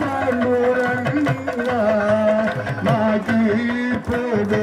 பாண்டூரன் மாகி போது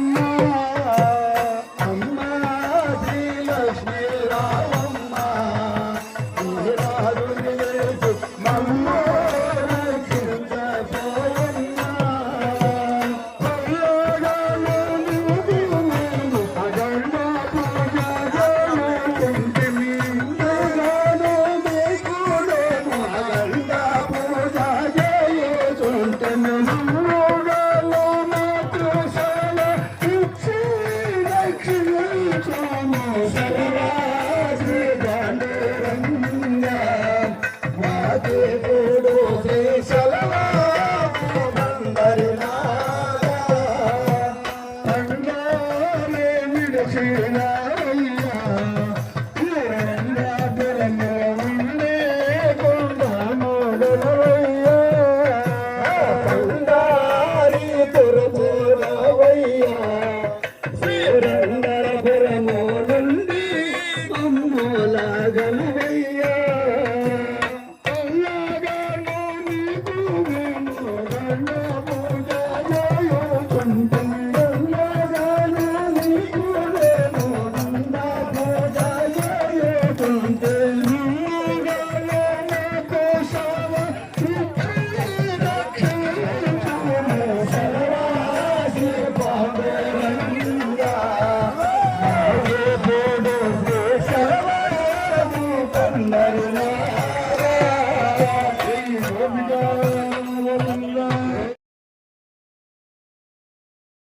Krishna